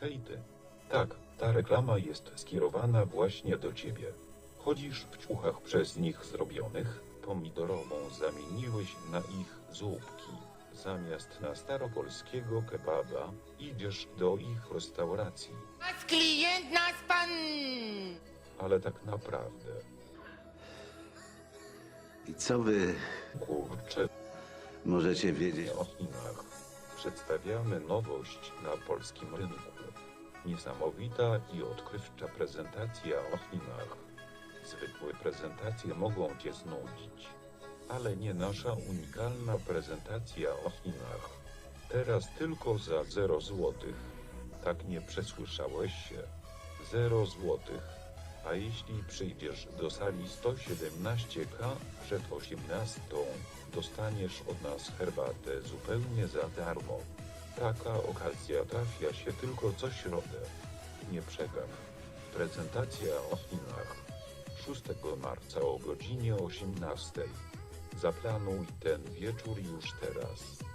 hejty. Tak, ta reklama jest skierowana właśnie do ciebie. Chodzisz w ciuchach przez nich zrobionych, pomidorową zamieniłeś na ich zupki. Zamiast na staropolskiego kebaba, idziesz do ich restauracji. Nasz klient, nasz pan! Ale tak naprawdę, I co wy kurczę, możecie wiedzieć o Chinach. Przedstawiamy nowość na polskim rynku. Niesamowita i odkrywcza prezentacja o Chinach. Zwykłe prezentacje mogą Cię znudzić, ale nie nasza unikalna prezentacja o Chinach. Teraz tylko za 0 złotych. Tak nie przesłyszałeś się. 0 złotych. A jeśli przyjdziesz do sali 117K przed 18, dostaniesz od nas herbatę zupełnie za darmo. Taka okazja trafia się tylko co środę. Nie przegap. Prezentacja o Chinach. 6 marca o godzinie 18. Zaplanuj ten wieczór już teraz.